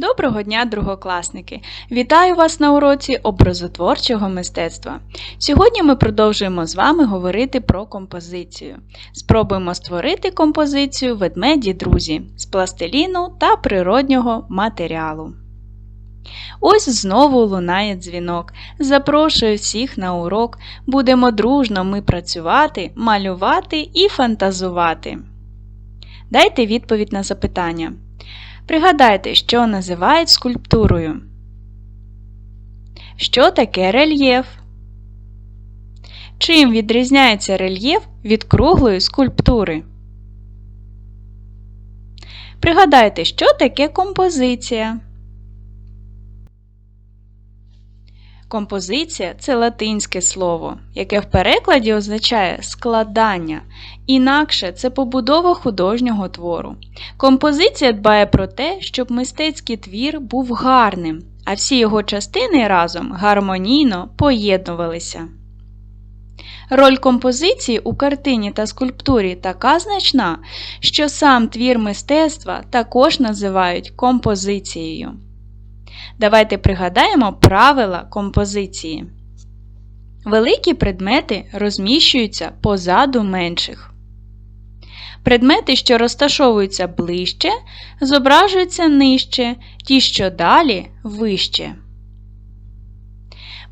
Доброго дня, другокласники! Вітаю вас на уроці образотворчого мистецтва. Сьогодні ми продовжуємо з вами говорити про композицію. Спробуємо створити композицію ведмеді друзі з пластиліну та природнього матеріалу. Ось знову лунає дзвінок. Запрошую всіх на урок. Будемо дружно ми працювати, малювати і фантазувати. Дайте відповідь на запитання. Пригадайте, що називають скульптурою. Що таке рельєф? Чим відрізняється рельєф від круглої скульптури? Пригадайте, що таке композиція. Композиція це латинське слово, яке в перекладі означає складання, інакше це побудова художнього твору. Композиція дбає про те, щоб мистецький твір був гарним, а всі його частини разом гармонійно поєднувалися. Роль композиції у картині та скульптурі така значна, що сам твір мистецтва також називають композицією. Давайте пригадаємо правила композиції. Великі предмети розміщуються позаду менших. Предмети, що розташовуються ближче, зображуються нижче, ті, що далі вище.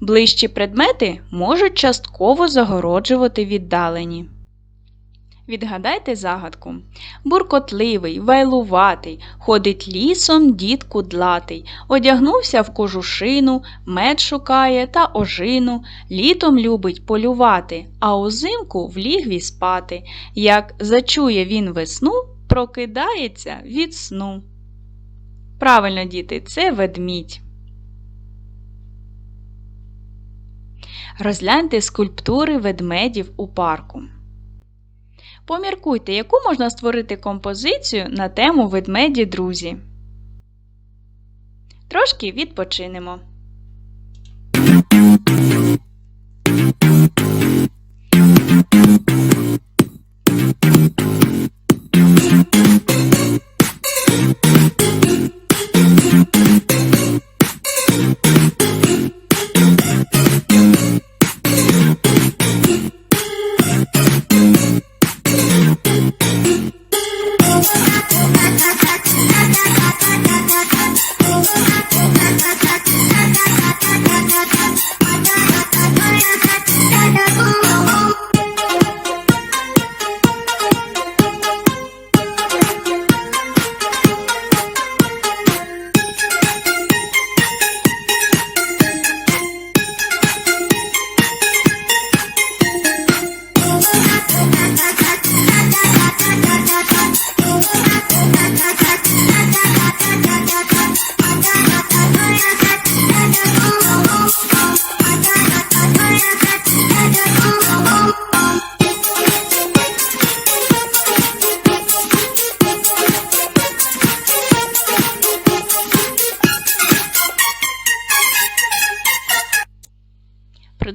Ближчі предмети можуть частково загороджувати віддалені. Відгадайте загадку. Буркотливий, вайлуватий, ходить лісом дід кудлатий, одягнувся в кожушину, мед шукає та ожину, літом любить полювати, а узимку в лігві спати. Як зачує він весну, прокидається від сну. Правильно, діти, це ведмідь. Розгляньте скульптури ведмедів у парку. Поміркуйте, яку можна створити композицію на тему ведмеді друзі. Трошки відпочинемо.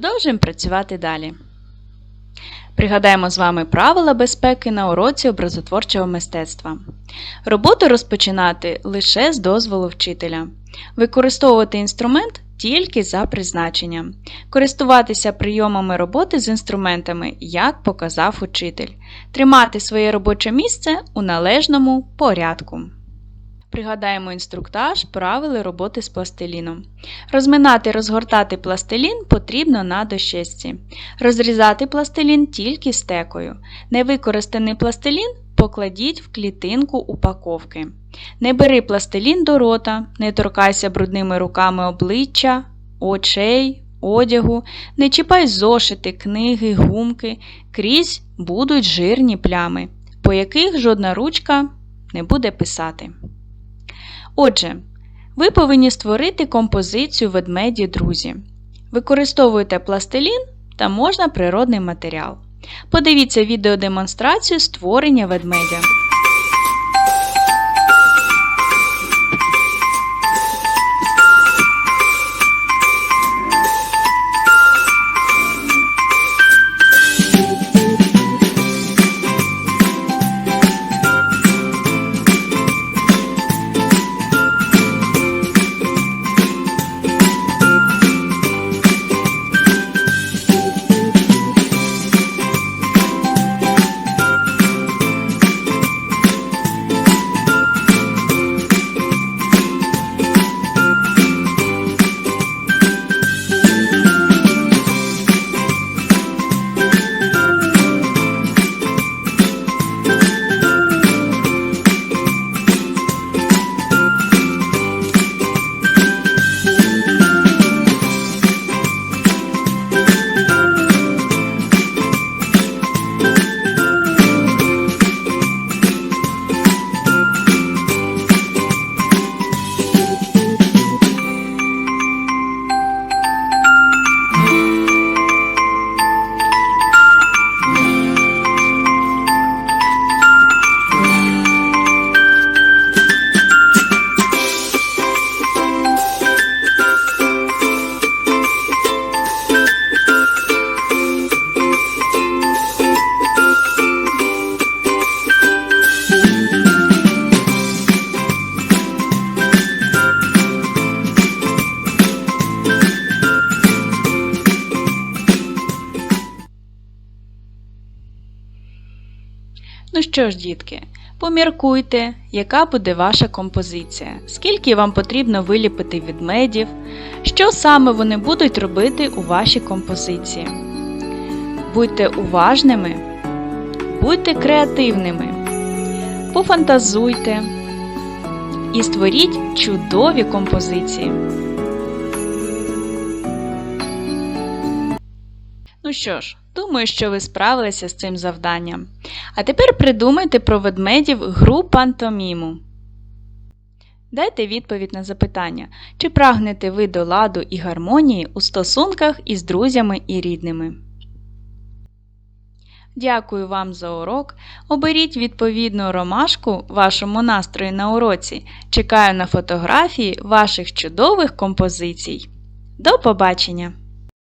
Продовжуємо працювати далі. Пригадаємо з вами правила безпеки на уроці образотворчого мистецтва. Роботу розпочинати лише з дозволу вчителя. Використовувати інструмент тільки за призначенням. Користуватися прийомами роботи з інструментами, як показав учитель. Тримати своє робоче місце у належному порядку. Пригадаємо інструктаж, правила роботи з пластиліном. Розминати і розгортати пластилін потрібно на дощечці. Розрізати пластилін тільки стекою. Невикористаний пластилін покладіть в клітинку упаковки. Не бери пластилін до рота, не торкайся брудними руками обличчя, очей, одягу, не чіпай зошити, книги, гумки, крізь будуть жирні плями, по яких жодна ручка не буде писати. Отже, ви повинні створити композицію ведмеді друзі. Використовуйте пластилін та можна природний матеріал. Подивіться відеодемонстрацію створення ведмедя. Що ж, дітки, поміркуйте, яка буде ваша композиція, скільки вам потрібно виліпити ведмедів, що саме вони будуть робити у вашій композиції. Будьте уважними, будьте креативними, пофантазуйте і створіть чудові композиції. Що ж, думаю, що ви справилися з цим завданням. А тепер придумайте про ведмедів гру пантоміму. Дайте відповідь на запитання, чи прагнете ви до ладу і гармонії у стосунках із друзями і рідними. Дякую вам за урок. Оберіть відповідну ромашку вашому настрою на уроці. Чекаю на фотографії ваших чудових композицій. До побачення!